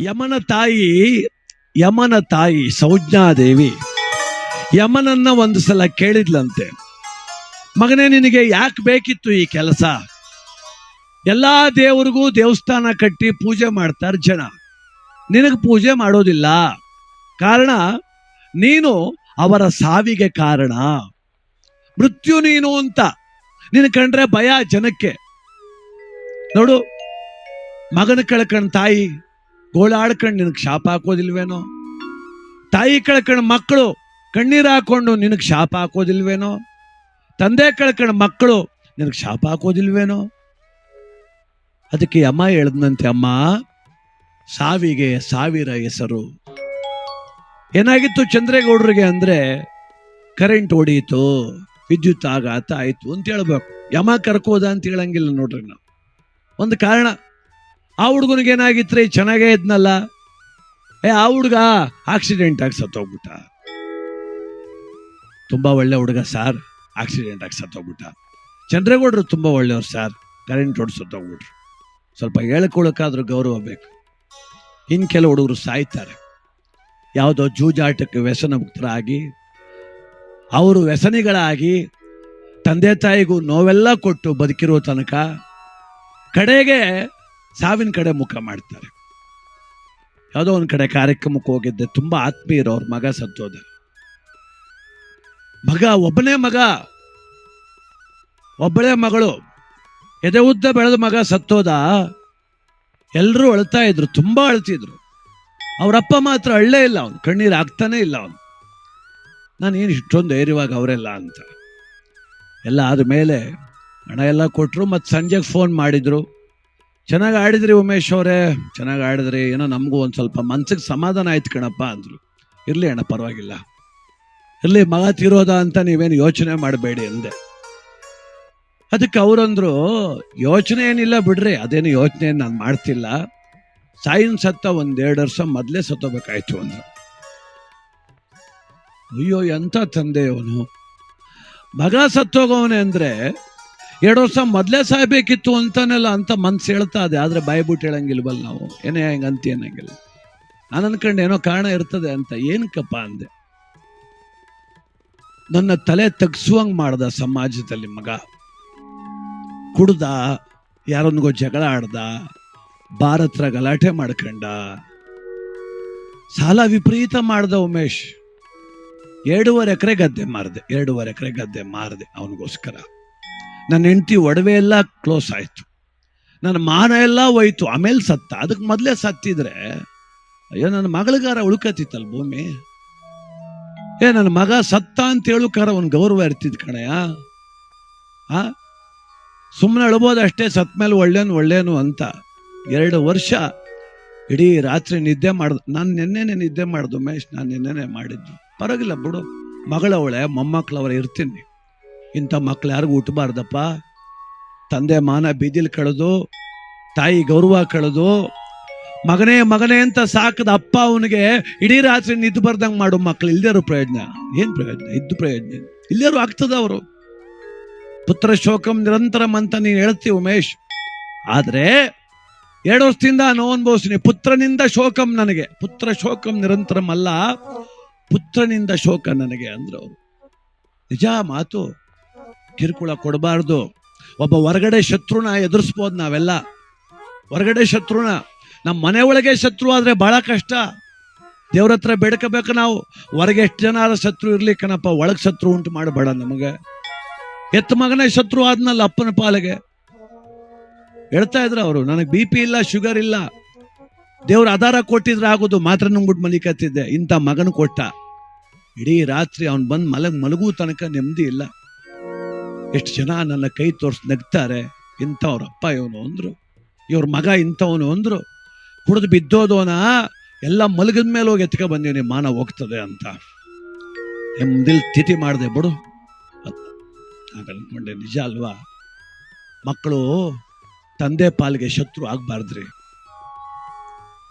ಯಮನ ತಾಯಿ ಯಮನ ತಾಯಿ ಸೌಜ್ಞಾದೇವಿ, ಯಮನನ್ನ ಒಂದು ಸಲ ಕೇಳಿದ್ಲಂತೆ. ಮಗನೇ, ನಿನಗೆ ಯಾಕೆ ಬೇಕಿತ್ತು ಈ ಕೆಲಸ? ಎಲ್ಲಾ ದೇವರಿಗೂ ದೇವಸ್ಥಾನ ಕಟ್ಟಿ ಪೂಜೆ ಮಾಡ್ತಾರೆ ಜನ. ನಿನಗೆ ಪೂಜೆ ಮಾಡೋದಿಲ್ಲ. ಕಾರಣ, ನೀನು ಅವರ ಸಾವಿಗೆ ಕಾರಣ. ಮೃತ್ಯು ನೀನು ಅಂತ. ನಿನ ಕಂಡ್ರೆ ಭಯ ಜನಕ್ಕೆ. ನೋಡು, ಮಗನ ಕಳ್ಕಂಡ್ ತಾಯಿ ಗೋಳಾಡ್ಕಂಡು ನಿನಗೆ ಶಾಪ ಹಾಕೋದಿಲ್ವೇನೋ? ತಾಯಿ ಕಳ್ಕೊಂಡು ಮಕ್ಕಳು ಕಣ್ಣೀರು ಹಾಕೊಂಡು ನಿನಗೆ ಶಾಪ ಹಾಕೋದಿಲ್ವೇನೋ? ತಂದೆ ಕಳ್ಕೊಂಡು ಮಕ್ಕಳು ನಿನಗೆ ಶಾಪ ಹಾಕೋದಿಲ್ವೇನೋ? ಅದಕ್ಕೆ ಅಮ್ಮ ಹೇಳ್ದಂತೆ ಅಮ್ಮ, ಸಾವಿಗೆ ಸಾವಿರ ಹೆಸರು. ಏನಾಗಿತ್ತು ಚಂದ್ರೇಗೌಡರಿಗೆ ಅಂದ್ರೆ, ಕರೆಂಟ್ ಹೊಡೀತು, ವಿದ್ಯುತ್ ಆಘಾತ ಆಯಿತು ಅಂತ ಹೇಳ್ಬೇಕು. ಯಮ ಕರ್ಕೋದ ಅಂತ ಹೇಳಂಗಿಲ್ಲ ನೋಡ್ರಿ ನಾವು. ಒಂದು ಕಾರಣ ಆ ಹುಡುಗನಿಗೆ ಏನಾಗಿತ್ರಿ? ಚೆನ್ನಾಗೇ ಇದ್ನಲ್ಲ. ಏ, ಆ ಹುಡುಗ ಆಕ್ಸಿಡೆಂಟ್ ಆಗಿ ಸತ್ತೋಗ್ಬಿಟ್ಟ. ತುಂಬಾ ಒಳ್ಳೆ ಹುಡುಗ ಸಾರ್ ಆಕ್ಸಿಡೆಂಟ್ ಆಗಿ ಸತ್ತೋಗ್ಬಿಟ್ಟ. ಚಂದ್ರೇಗೌಡರು ತುಂಬಾ ಒಳ್ಳೆಯವ್ರು ಸಾರ್ ಕರೆಂಟ್ ಹೊಡೆದು ಸತ್ತೋಗ್ಬಿಟ್ರು. ಸ್ವಲ್ಪ ಹೇಳ್ಕೊಳಕ್ಕಾದ್ರೂ ಗೌರವ ಬೇಕು. ಇನ್ ಕೆಲವು ಹುಡುಗರು ಸಾಯ್ತಾರೆ. ಯಾವುದೋ ಜೂಜಾಟಕ್ಕೆ ವ್ಯಸನ ಮುಕ್ತರಾಗಿ ಅವರು ವ್ಯಸನಿಗಳಾಗಿ, ತಂದೆ ತಾಯಿಗೂ ನೋವೆಲ್ಲ ಕೊಟ್ಟು ಬದುಕಿರೋ ತನಕ, ಕಡೆಗೆ ಸಾವಿನ ಕಡೆ ಮುಖ ಮಾಡ್ತಾರೆ. ಯಾವುದೋ ಒಂದು ಕಡೆ ಕಾರ್ಯಕ್ರಮಕ್ಕೆ ಹೋಗಿದ್ದೆ, ತುಂಬಾ ಆತ್ಮೀಯರು ಅವ್ರ ಮಗ ಸತ್ತೋದ. ಮಗ, ಒಬ್ಬನೇ ಮಗ. ಒಬ್ಬಳೇ ಮಗಳು. ಎದೆ ಉದ್ದ ಬೆಳೆದ ಮಗ ಸತ್ತೋದ. ಎಲ್ಲರೂ ಅಳ್ತಾ ಇದ್ರು, ತುಂಬಾ ಅಳ್ತಿದ್ರು. ಅವರಪ್ಪ ಮಾತ್ರ ಅಳ್ಳೇ ಇಲ್ಲ ಅವನು, ಕಣ್ಣೀರು ಆಗ್ತಾನೆ ಇಲ್ಲ ಅವನು. ನಾನು ಏನು ಇಷ್ಟೊಂದು ಧೈರ್ಯವಾಗಿ ಅವರೆಲ್ಲ ಅಂತ. ಎಲ್ಲ ಆದ ಮೇಲೆ ಹಣ ಎಲ್ಲ ಕೊಟ್ಟರು ಮತ್ತು ಸಂಜೆಗೆ ಫೋನ್ ಮಾಡಿದ್ರು. ಚೆನ್ನಾಗಿ ಆಡಿದ್ರಿ ಉಮೇಶ್ ಅವರೇ? ಚೆನ್ನಾಗಿ ಆಡಿದ್ರಿ. ಏನೋ ನಮಗೂ ಒಂದು ಸ್ವಲ್ಪ ಮನ್ಸಿಗೆ ಸಮಾಧಾನ ಆಯ್ತು ಕಣಪ್ಪ ಅಂದರು. ಇರಲಿ ಅಣ್ಣ, ಪರವಾಗಿಲ್ಲ. ಇರಲಿ, ಮಗ ತೀರೋದ ಅಂತ ನೀವೇನು ಯೋಚನೆ ಮಾಡಬೇಡಿ ಅಂದೆ. ಅದಕ್ಕೆ ಅವರಂದ್ರು, ಯೋಚನೆ ಏನಿಲ್ಲ ಬಿಡ್ರಿ, ಅದೇನು ಯೋಚನೆ ನಾನು ಮಾಡ್ತಿಲ್ಲ. ಸಾಯಿನ್ ಸತ್ತ ಒಂದೆರಡು ವರ್ಷ ಮೊದಲೇ ಸತ್ತೋಬೇಕಾಯ್ತು ಅಂದ್ರು. ಅಯ್ಯೋ ಎಂಥ ತಂದೆ ಅವನು ಮಗ ಸತ್ತೋಗವನೆ ಅಂದ್ರೆ ಎರಡು ವರ್ಷ ಮೊದಲೇ ಸಾಯ್ಬೇಕಿತ್ತು ಅಂತಾನೆಲ್ಲ ಅಂತ ಮನ್ಸು ಹೇಳ್ತಾ ಇದೆ, ಆದ್ರೆ ಬಾಯಿ ಬಿಟ್ಟು ಹೇಳಂಗಿಲ್ವಲ್ಲ ನಾವು. ಏನೇ ಹೆಂಗ ಅಂತ ಏನಂಗಿಲ್ಲ ನಾನು ಅನ್ಕಂಡು ಏನೋ ಕಾರಣ ಇರ್ತದೆ ಅಂತ. ಏನಕ್ಕಪ್ಪ ಅಂದೆ? ನನ್ನ ತಲೆ ತಗ್ಸುವಂಗ್ ಮಾಡ್ದ ಸಮಾಜದಲ್ಲಿ ಮಗ. ಕುಡ್ದ, ಯಾರೊಂದಿಗೋ ಜಗಳ ಆಡ್ದ ಭಾರತ್ರ ಗಲಾಟೆ ಮಾಡ್ಕಂಡ. ಸಾಲ ವಿಪರೀತ ಮಾಡ್ದ ಉಮೇಶ್. ಎರಡೂವರೆ ಎಕರೆ ಗದ್ದೆ ಮಾರ್ದೆ, ಎರಡೂವರೆ ಎಕರೆ ಗದ್ದೆ ಮಾರ್ದೆ ಅವನಿಗೋಸ್ಕರ. ನನ್ನ ಹೆಂಡತಿ ಒಡವೆ ಎಲ್ಲ ಕ್ಲೋಸ್ ಆಯಿತು. ನನ್ನ ಮಾನ ಎಲ್ಲ ಹೋಯ್ತು, ಆಮೇಲೆ ಸತ್ತ. ಅದಕ್ಕೆ ಮೊದಲೇ ಸತ್ತಿದ್ರೆ, ಅಯ್ಯೋ, ನನ್ನ ಮಗಳಿಗಾರ ಉಳ್ಕತಿತ್ತಲ್ಲ ಭೂಮಿ? ಏ, ನನ್ನ ಮಗ ಸತ್ತ ಅಂತ ಹೇಳುಕಾರ ಒಂದು ಗೌರವ ಇರ್ತಿದ್ ಕಣಯ್ಯ ಆ? ಸುಮ್ಮನೆ ಅಳ್ಬೋದು ಅಷ್ಟೇ, ಸತ್ ಮೇಲೆ ಒಳ್ಳೇನು ಒಳ್ಳೇನು ಅಂತ. ಎರಡು ವರ್ಷ ಇಡೀ ರಾತ್ರಿ ನಿದ್ದೆ ಮಾಡ್ದು, ನಾನು ನಿನ್ನೆನೆ ನಿದ್ದೆ ಮಾಡ್ದು ಮೇಶ್ ನಾನು ನಿನ್ನೆನೆ ಮಾಡಿದ್ದು. ಪರವಾಗಿಲ್ಲ ಬಿಡು. ಮಗಳವಳೆ, ಮೊಮ್ಮಕ್ಳವರ ಇರ್ತೀನಿ. ಇಂಥ ಮಕ್ಳು ಯಾರಿಗೂ ಹುಟ್ಟಬಾರ್ದಪ್ಪ ತಂದೆ ಮಾನ ಬೀದಿಲಿ ಕಳೆದು, ತಾಯಿ ಗೌರವ ಕಳೆದು, ಮಗನೇ ಮಗನೇ ಅಂತ ಸಾಕದ ಅಪ್ಪ ಅವನಿಗೆ ಇಡೀ ರಾತ್ರಿ ನಿದ್ದು ಬರ್ದಂಗೆ ಮಾಡು ಮಕ್ಳು ಇಲ್ದೇರೋ ಪ್ರಯೋಜನ. ಏನು ಪ್ರಯೋಜನ? ಇದ್ದು ಪ್ರಯೋಜನ ಇಲ್ದೇರು ಆಗ್ತದ ಅವರು. ಪುತ್ರ ಶೋಕಂ ನಿರಂತರಂ ಅಂತ ನೀನು ಹೇಳ್ತಿ ಉಮೇಶ್. ಆದರೆ ಎರಡು ವರ್ಷದಿಂದ ನೋವು ಅನುಭವಿಸ್ತೀನಿ. ಪುತ್ರನಿಂದ ಶೋಕಂ ನನಗೆ. ಪುತ್ರ ಶೋಕಂ ನಿರಂತರಂ ಅಲ್ಲ ಪುತ್ರನಿಂದ ಶೋಕ ನನಗೆ ಅಂದ್ರು ಅವರು. ನಿಜ ಮಾತು? ಕಿರುಕುಳ ಕೊಡಬಾರ್ದು. ಒಬ್ಬ ಹೊರಗಡೆ ಶತ್ರುನ ಎದುರಿಸ್ಬೋದು ನಾವೆಲ್ಲ. ಹೊರಗಡೆ ಶತ್ರುನ ನಮ್ಮ ಮನೆ ಒಳಗೆ ಶತ್ರು ಆದರೆ ಬಹಳ ಕಷ್ಟ. ದೇವ್ರ ಹತ್ರ ಬೇಡ್ಕೋಬೇಕು ನಾವು. ಹೊರಗೆ ಎಷ್ಟು ಜನ ಶತ್ರು ಇರಲಿ ಕಣಪ್ಪ, ಒಳಗೆ ಶತ್ರು ಉಂಟು ಮಾಡಬೇಡ ನಮಗೆ. ಎತ್ತ ಮಗನೇ ಶತ್ರು ಆದ್ನಲ್ಲ ಅಪ್ಪನ ಪಾಲಿಗೆ. ಹೇಳ್ತಾ ಇದ್ರು ಅವರು, ನನಗೆ ಬಿ ಪಿ ಇಲ್ಲ, ಶುಗರ್ ಇಲ್ಲ. ದೇವ್ರ ಆಧಾರ ಕೊಟ್ಟಿದ್ರೆ ಆಗೋದು. ಮಾತ್ರ ನಂಬಿಟ್ಟು ಮಲಿಕತ್ತಿದ್ದೆ. ಇಂಥ ಮಗನ ಕೊಟ್ಟ. ಇಡೀ ರಾತ್ರಿ ಅವ್ನು ಬಂದು ಮಲಗ್ ಮಲಗೂ ತನಕ ನೆಮ್ಮದಿ ಇಲ್ಲ. ಎಷ್ಟು ಜನ ನನ್ನ ಕೈ ತೋರಿಸ್ ನಗ್ತಾರೆ, ಇಂಥವ್ರ ಅಪ್ಪ ಇವನು ಅಂದರು, ಇವ್ರ ಮಗ ಇಂಥವನು ಅಂದ್ರು, ಕುಡಿದು ಬಿದ್ದೋದೋನ, ಎಲ್ಲ ಮಲಗದ ಮೇಲೆ ಹೋಗಿ ಎತ್ಕ ಬಂದೀನಿ ಮಾನ ಹೋಗ್ತದೆ ಅಂತ. ನೆಮ್ಮದಿಲ್ ತಿಥಿ ಮಾಡಿದೆ ಬಿಡು. ಅಂದ್ಕೊಂಡೆ ನಿಜ ಅಲ್ವಾ? ಮಕ್ಕಳು ತಂದೆ ಪಾಲಿಗೆ ಶತ್ರು ಆಗ್ಬಾರ್ದ್ರಿ.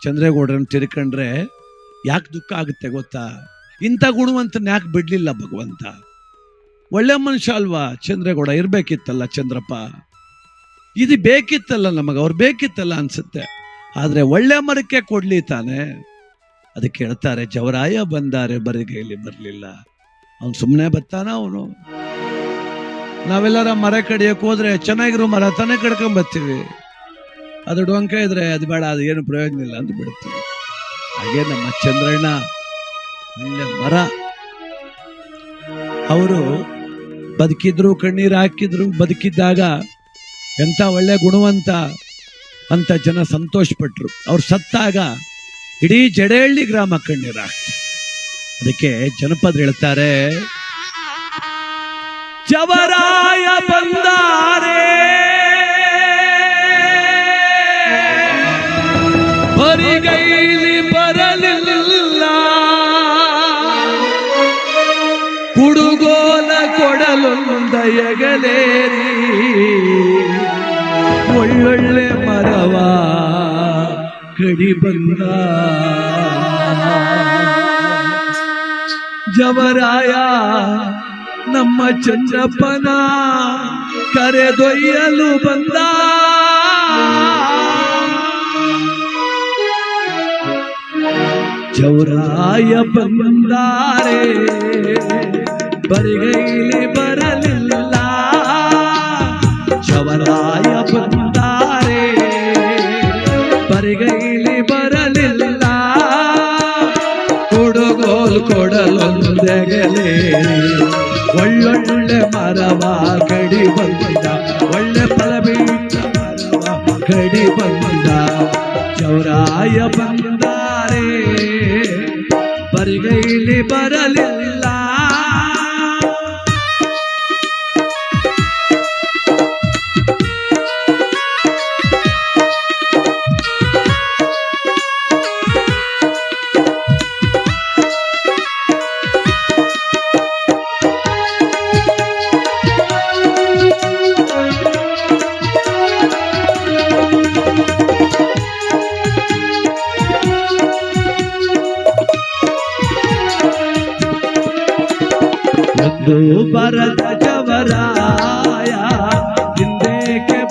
ಚಂದ್ರೇಗೌಡ್ರನ್ನ ತಿರ್ಕೊಂಡ್ರೆ ಯಾಕೆ ದುಃಖ ಆಗುತ್ತೆ ಗೊತ್ತಾ? ಇಂಥ ಗುಣವಂತನ ಯಾಕೆ ಬಿಡ್ಲಿಲ್ಲ ಭಗವಂತ? ಒಳ್ಳೆ ಮನುಷ್ಯ ಅಲ್ವಾ? ಚಂದ್ರೇಗೌಡ ಇರಬೇಕಿತ್ತಲ್ಲ ಚಂದ್ರಪ್ಪ? ಇದು ಬೇಕಿತ್ತಲ್ಲ ನಮಗೆ, ಅವ್ರು ಬೇಕಿತ್ತಲ್ಲ ಅನ್ಸುತ್ತೆ. ಆದ್ರೆ ಒಳ್ಳೆ ಮರಕ್ಕೆ ಕೊಡ್ಲಿ ತಾನೆ? ಅದಕ್ಕೆ ಹೇಳ್ತಾರೆ ಜವರಾಯ ಬಂದಾರೆ, ಬರಿಗೈಲಿ ಬರಲಿಲ್ಲ. ಅವನು ಸುಮ್ಮನೆ ಬರ್ತಾನ ಅವನು? ನಾವೆಲ್ಲರ ಮರ ಕಡಿಯೋಕೆ ಹೋದ್ರೆ ಚೆನ್ನಾಗಿರೋ ಮರ ತಾನೇ ಕಡ್ಕೊಂಬರ್ತೀವಿ ಅದು ಡೊಂಕ ಇದ್ರೆ ಅದು ಬೇಡ, ಅದು ಏನು ಪ್ರಯೋಜನ ಇಲ್ಲ ಅಂತ ಬಿಡ್ತೀವಿ. ಹಾಗೆ ನಮ್ಮ ಚಂದ್ರಣ್ಣ ಒಳ್ಳೆ ಮರ. ಅವರು ಬದುಕಿದ್ರು, ಕಣ್ಣೀರು ಹಾಕಿದ್ರು, ಬದುಕಿದ್ದಾಗ ಎಂತ ಒಳ್ಳೆ ಗುಣವಂತ ಅಂತ ಜನ ಸಂತೋಷ ಪಟ್ರು ಅವ್ರು ಸತ್ತಾಗ ಇಡೀ ಜಡೇಹಳ್ಳಿ ಗ್ರಾಮ ಕಣ್ಣೀರು ಅದಕ್ಕೆ ಜನಪದ ಹೇಳ್ತಾರೆ, ಜವರಾಯ ಬಂದಾರೆ ಬರಿಗೈಲಿ ಎಗಲೇರಿ ಒಳ್ಳೊಳ್ಳೆ ಮರವ ಕಡಿ ಬಂದ. ಜವರಾಯ ನಮ್ಮ ಚಂದ್ರಪ್ಪನ ಕರೆದೊಯ್ಯಲು ಬಂದ. ಚೌರಾಯ ಬಂದಾರೆ ಬರಿಗೈಲಿ ಬರಲಿಲ್ಲ ಕೊಡಲೊಂದೆಗಲೇ ಒಳ್ಳೊಳ್ಳೆ ಮರವ ಕಡಿ ಬಂದ, ಒಳ್ಳೆ ಫಲ ಬೀಟ ಮರವ ಕಡಿ ಬಂದ. ಚೌರಾಯ ಬಂದಾರೆ, ಬರಿಗೈಲಿ ಬರಲಿಲ್ಲ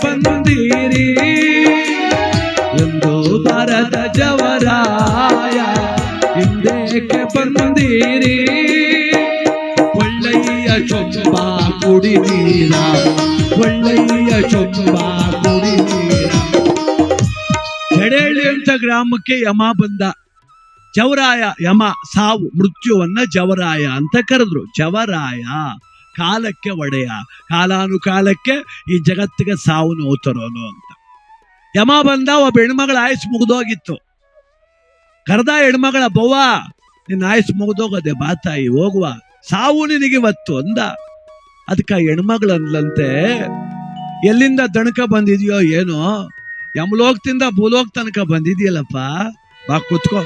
ಬಂದೀರಿ ಎಂದು ಬರದ ಜವರಾಯ ಹಿಂದೇಕೆ ಬಂದೀರಿ? ಒಳ್ಳೆಯ ಚೊಂಬ ಕುಡಿದೀರ ಒಳ್ಳೆಯ ಚೊಂಬ ಕುಡಿದೀರ ಜಡೇಳಿ ಅಂತ ಗ್ರಾಮಕ್ಕೆ ಯಮ ಬಂದ. ಜವರಾಯ, ಯಮ, ಸಾವು, ಮೃತ್ಯುವನ್ನ ಜವರಾಯ ಅಂತ ಕರೆದ್ರು. ಜವರಾಯ. ಕಾಲಕ್ಕೆ ಒಡೆಯ. ಕಾಲಾನುಕಾಲಕ್ಕೆ ಈ ಜಗತ್ತಿಗೆ ಸಾವು ನೋವು ತರೋನು ಅಂತ. ಯಮ ಬಂದ, ಒಬ್ಬ ಹೆಣ್ಮಗಳ ಆಯುಸ್ ಮುಗಿದೋಗಿತ್ತು. ಕರೆದ ಹೆಣ್ಮಗಳ, ಬವ್ವ, ನಿನ್ನ ಆಯ್ಸ್ ಮುಗಿದೋಗದೆ ಬಾ ತಾಯಿ ಹೋಗುವ. ಸಾವು ನಿನಗಿವತ್ತು ಅಂದ. ಅದಕ್ಕೆ ಹೆಣ್ಮಗಳಂದ್ಲಂತೆ ಹೆಣ್ಮಗಳು ಎಲ್ಲಿಂದ ದಣಕ ಬಂದಿದ್ಯೋ ಏನೋ, ಯಮಲೋಕದಿಂದ ಭೂಲೋಕ ತನಕ ಬಂದಿದ್ಯಲ್ಲಪ್ಪ, ಬಾ ಕುತ್ಕೋ.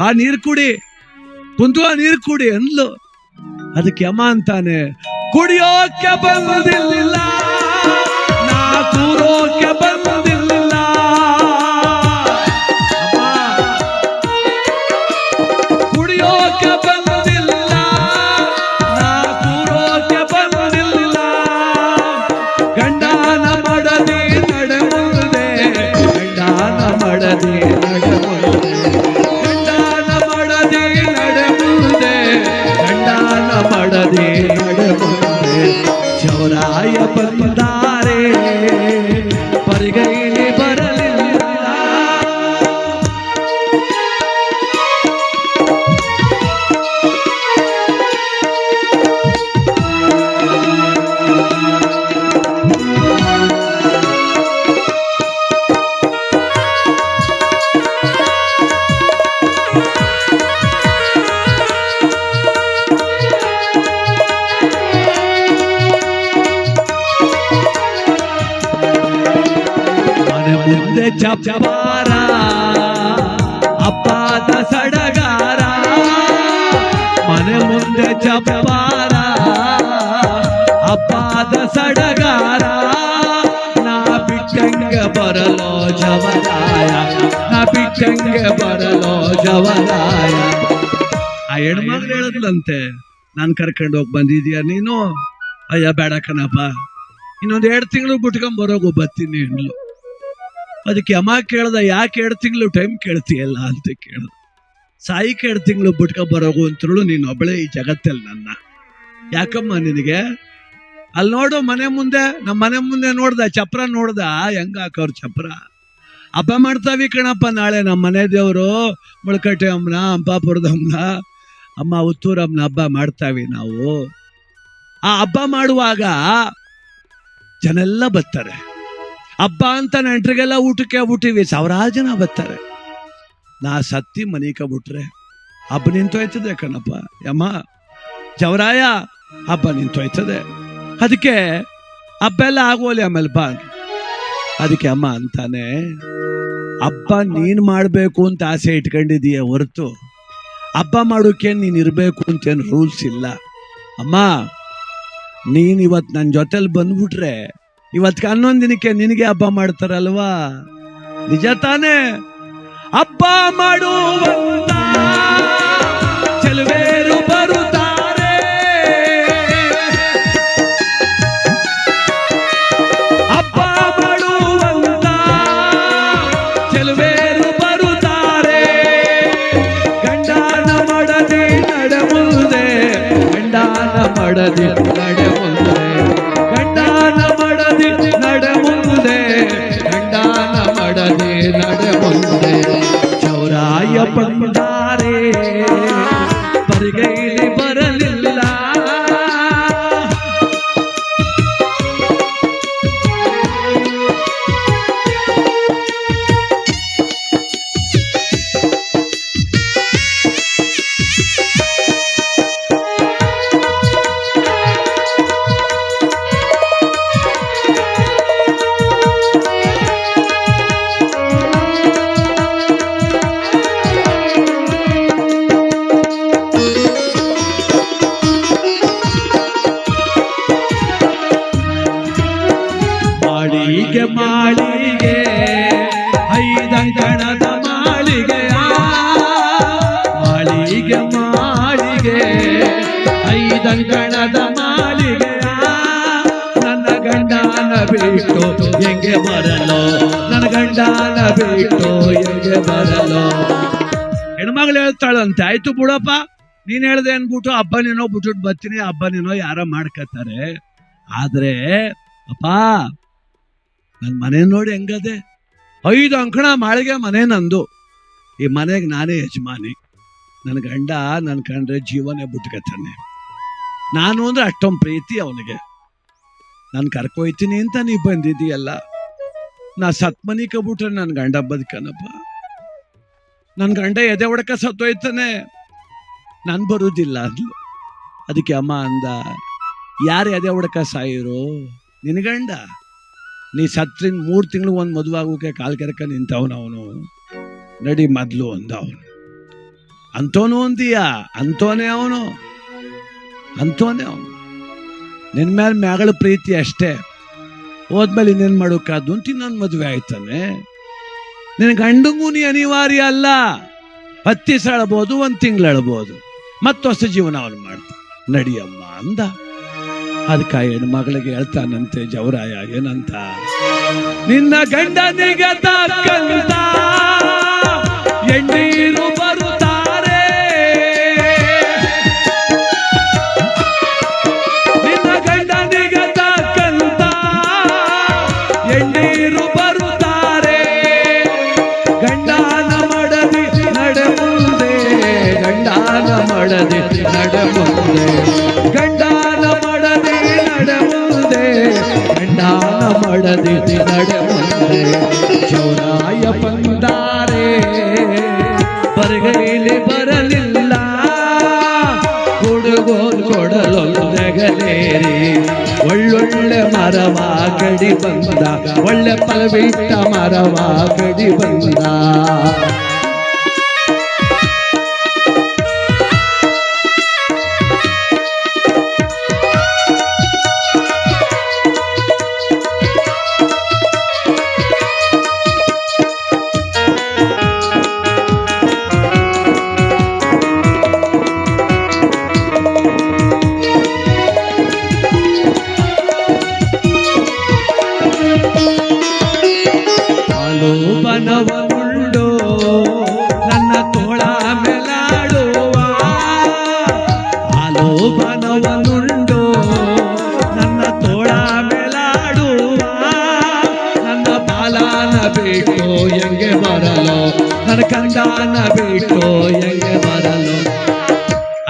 ಬಾ ನೀರು ಕುಡಿ. ಕುಂತು ನೀರು ಕುಡಿ ಅಂದ್ಲು. ಅದಕ್ಕೆ ಯಮ ಅಂತಾನೆ ಕುಡಿಯೋಕೆ ಬಂದಿಲ್ಲ ನಾ ಕೂರೋಕೆ ಬಂದಿಲ್ಲ. ಮುಂದೆ ಅಪ್ಪಾದ ಸಡಗಾರ, ಮನೆ ಮುಂದೆ ಜವಾರ ಅಪ್ಪದ ಸಡಗಾರ, ನಾ ಬಿಟ್ಟಂಗ ಬರಲೋ ಜವರಾಯ ನಾ ಬಿಟ್ಟಂಗ ಬರಲೋ ಜವರಾಯ ಆ ಹೆಣ್ಮಗಳು ಹೇಳದ್ಲಂತೆ, ನಾನ್ ಕರ್ಕೊಂಡು ಹೋಗಿ ಬಂದಿದೀಯ ನೀನು? ಅಯ್ಯ, ಬೇಡ ಕಣಪ್ಪ. ಇನ್ನೊಂದ್ ಎರಡು ತಿಂಗಳು ಬಿಟ್ಕೊಂಡ್ ಬರೋಗು ಬರ್ತೀನಿ ಅದಕ್ಕೆ ಯಮ ಕೇಳ್ದ, ಯಾಕೆ ಎರಡು ತಿಂಗಳು ಟೈಮ್ ಕೇಳ್ತೀಯಲ್ಲ ಅಂತ ಕೇಳ್ದ. ಸಾಯಿಕ ಎರಡು ತಿಂಗಳು ಬಿಟ್ಕೊ ಬರೋಗು ಅಂತೇಳು, ನೀನು ಒಬ್ಬಳೇ ಈ ಜಗತ್ತಲ್ಲಿ ನನ್ನ. ಯಾಕಮ್ಮ ನಿನಗೆ? ಅಲ್ಲಿ ನೋಡು ಮನೆ ಮುಂದೆ ನಮ್ಮ ಮನೆ ಮುಂದೆ ನೋಡ್ದ, ಚಪ್ರ ನೋಡ್ದ, ಹೆಂಗ ಚಪ್ರ? ಹಬ್ಬ ಮಾಡ್ತಾವಿ ಕಣಪ್ಪ ನಾಳೆ ನಮ್ಮ ಮನೆ ದೇವರು, ಮುಳಕಟ್ಟೆ ಅಮ್ಮನ, ಅಂಬಾಪುರದ ಅಮ್ಮನ. ಅಮ್ಮ ಉತ್ತೂರಮ್ಮನ ಹಬ್ಬ ಮಾಡ್ತಾವಿ ನಾವು. ಆ ಹಬ್ಬ ಮಾಡುವಾಗ ಜನೆಲ್ಲ ಬರ್ತಾರೆ. ಹಬ್ಬ ಅಂತ ನೆಂಟ್ರಿಗೆಲ್ಲ ಊಟಕ್ಕೆ ಬಿಟ್ಟಿವಿ. ಸಾವಿರಾರು ಜನ ಬರ್ತಾರೆ. ನಾ ಸತ್ತಿ ಮನೆ ಬಿಟ್ರೆ ಹಬ್ಬ ನಿಂತೋಯ್ತದೆ ಕಣಪ್ಪ ಯಮ್ಮ, ಜವರಾಯ, ಹಬ್ಬ ನಿಂತೋಯ್ತದೆ. ಅದಕ್ಕೆ ಹಬ್ಬ ಎಲ್ಲ ಆಗೋಲಿ ಆಮೇಲೆ ಬಾ. ಅದಕ್ಕೆ ಅಮ್ಮ ಅಂತಾನೆ, ಹಬ್ಬ ನೀನು ಮಾಡಬೇಕು ಅಂತ ಆಸೆ ಇಟ್ಕೊಂಡಿದೀಯ ಹೊರತು. ಹಬ್ಬ ಮಾಡೋಕೆ ನೀನು ಇರಬೇಕು ಅಂತೇನು ರೂಲ್ಸ್ ಇಲ್ಲ. ಅಮ್ಮ, ನೀನು ಇವತ್ತು ನನ್ನ ಜೊತೆಲಿ ಬಂದ್ಬಿಟ್ರೆ ಇವತ್ಗೆ ಹನ್ನೊಂದು ದಿನಕ್ಕೆ ನಿನಗೆ ಹಬ್ಬ ಮಾಡ್ತಾರಲ್ವಾ? ನಿಜ ತಾನೇ? ಹಬ್ಬ ಮಾಡುವ ಚೆಲುವೇರು ಮಾಳಿಗೆ ಮಾಳಿಗೆ ಐದಂಕಣದ ಮಾಳಿಗೆಯ. ಮಾಳಿಗೆ ಮಾಳಿಗೆ ಐದಂಕಣದ ಮಾಳಿಗೆಯ. ನನ್ನ ಗಂಡನ ಬಿಟ್ಟು ಹೆಂಗೆ ಬರಲು? ನನ್ನ ಗಂಡನ ಬಿಟ್ಟು ಹೆಂಗೆ ಬರಲು? ಹೆಣ್ಮಗಳು ಹೇಳ್ತಾಳಂತೆ, ಆಯ್ತು ಬುಡಪ್ಪ, ನೀನ್ ಹೇಳ್ದೆ ಅನ್ಬಿಟ್ಟು ಹಬ್ಬ ನೀನೋ ಬಿಟ್ಬಿಟ್ಟು ಬರ್ತೀನಿ ಹಬ್ಬ ನೀನೋ ಯಾರ ಮಾಡ್ಕತ್ತಾರೆ. ಆದ್ರೆ, ಅಪ್ಪ ನನ್ನ ಮನೆ ನೋಡಿ ಹೆಂಗದೆ? ಐದು ಅಂಕಣ ಮಾಳಿಗೆ ಮನೆ ನಂದು. ಈ ಮನೆಗೆ ನಾನೇ ಯಜಮಾನಿ. ನನ್ನ ಗಂಡ ನನ್ನ ಕಂಡ್ರೆ ಜೀವನೇ ಬಿಟ್ಕತ್ತಾನೆ. ನಾನು ಅಂದ್ರೆ ಅಷ್ಟೊಂದು ಪ್ರೀತಿ ಅವನಿಗೆ. ನಾನು ಕರ್ಕೊಯ್ತೀನಿ ಅಂತ ನೀ ಬಂದಿದ್ದೀಯಲ್ಲ? ನಾ ಸತ್ಮನಿ ಕಬಿಟ್ರೆ ನನ್ನ ಗಂಡ ಬದುಕನಪ್ಪ. ನನ್ನ ಗಂಡ ಎದೆ ಹೊಡಕ ಸತ್ತೋಯ್ತಾನೆ. ನಾನು ಬರುವುದಿಲ್ಲ ಅಂದ್ಲು. ಅದಕ್ಕೆ ಅಮ್ಮ ಅಂದ, ಯಾರು ಎದೆ ಹೊಡಕ ಸಾಯಿರೋ? ನಿನ್ನ ಗಂಡ? ನೀ ಸತ್ತಿನ ಮೂರು ತಿಂಗಳು ಒಂದು ಮದುವೆ ಆಗೋಕೆ ಕಾಲು ಕೆರಕ ನಿಂತವನು ಅವನು. ನಡಿ ಮೊದ್ಲು ಅಂದ ಅವನು. ಅಂತೋನು ಅಂತೀಯ? ಅಂತೋನೇ ಅವನು. ಅಂತೋನೇ ಅವನು. ನಿನ್ನ ಮೇಲೆ ಮ್ಯಾಗಳ ಪ್ರೀತಿ ಅಷ್ಟೇ. ಹೋದ್ಮೇಲೆ ಇನ್ನೇನು ಮಾಡೋಕ್ಕಾದ್ದು ಅಂತ ಇನ್ನೊಂದು ಮದುವೆ ಆಯ್ತಾನೆ. ನಿನ್ನ ಗಂಡಂಗೂ ನೀ ಅನಿವಾರ್ಯ ಅಲ್ಲ. ಹತ್ತಿ ಸಳಬಹುದು ಒಂದು ತಿಂಗಳು ಅಳ್ಬೋದು ಮತ್ತೊಸ ಜೀವನ ಅವನು ಮಾಡ್ತಾನೆ. ನಡಿಯಮ್ಮ ಅಂದ. ಅದಕ್ಕೆ ಹೆಣ್ಮಗಳಿಗೆ ಹೇಳ್ತಾನಂತೆ ಜವರಾಯ ಏನಂತ? ನಿನ್ನ ಗಂಡನಿಗೆ ತಕ್ಕಂತ ಬರಗೈಲಿ ಬರಲಿಲ್ಲ. ಹುಡುಗೋನ್ ಕೊಡಲೊಂದಗಲೇರಿ ಒಳ್ಳೊಳ್ಳೆ ಮರವ ಕಡಿ ಬಂದ ಒಳ್ಳೆ ಫಲವಿಟ್ಟ ಮರವ ಕಡಿ ಬಂದ.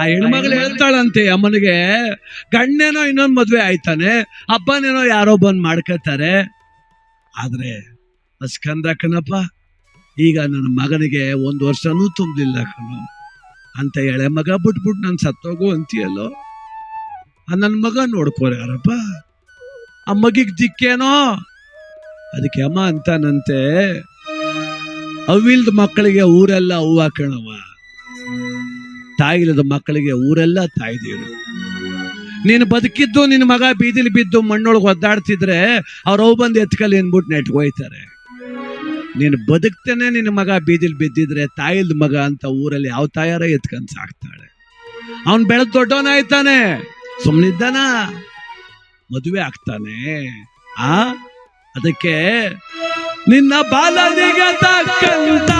ಹೆಣ್ಮಗಳು ಹೇಳ್ತಾಳಂತೆ ಅಮ್ಮನಿಗೆ ಗಂಡನೇನೋ ಇನ್ನೊಂದು ಮದುವೆ ಆಯ್ತಾನೆ ಅಪ್ಪನೇನೋ ಯಾರೋ ಬಂದು ಮಾಡ್ಕೊತಾರೆ ಆದ್ರೆ ಅಸ್ಕಂದ ಕಣಪ್ಪ ಈಗ ನನ್ನ ಮಗನಿಗೆ ಒಂದು ವರ್ಷನೂ ತುಂಬಲಿಲ್ಲ ಕಣೋ. ಅಂತ ಎಳೆ ಮಗ ಬಿಟ್ಬಿಟ್ಟು ನಾನು ಸತ್ತೋಗು ಅಂತೀಯಲ್ಲೋ? ಆ ನನ್ನ ಮಗ ನೋಡ್ಕೋರ ಯಾರಪ್ಪ? ಆ ಮಗಿಗೆ ದಿಕ್ಕೇನೋ? ಅದಕ್ಕೆ ಅಮ್ಮ ಅಂತಾನಂತೆ ಅವಿಲ್ದ ಮಕ್ಕಳಿಗೆ ಊರೆಲ್ಲ ಹೂವು ತಾಯಿಲ್ಲದ ಮಕ್ಕಳಿಗೆ ಊರೆಲ್ಲ ತಾಯ್ದೀರು ನೀನು ಬದುಕಿದ್ದು, ನಿನ್ನ ಮಗ ಬೀದಿಲಿ ಬಿದ್ದು ಮಣ್ಣೊಳಗೆ ಒದ್ದಾಡ್ತಿದ್ರೆ ಅವ್ರ ಅವು ಬಂದು ಎತ್ಕಲ್ಲಿ ಅಂದ್ಬಿಟ್ಟು ನೆಟ್ಕೋಯ್ತಾರೆ ನೀನು ಬದುಕ್ತೇನೆ, ನಿನ್ನ ಮಗ ಬೀದಿಲಿ ಬಿದ್ದಿದ್ರೆ ತಾಯಿಲ್ದ ಮಗ ಅಂತ ಊರಲ್ಲಿ ಯಾವ ತಾಯಾರ ಎತ್ಕೊಂಡು ಸಾಕ್ತಾಳೆ. ಅವನ್ ಬೆಳೆದ್ ದೊಡ್ಡವನಾಯ್ತಾನೆ ಸುಮ್ಮನಿದ್ದಾನ ಮದುವೆ ಆಗ್ತಾನೆ. ಆ? ಅದಕ್ಕೆ ನಿನ್ನ ಬಾಲನಿಗೆ ತಕ್ಕಂತ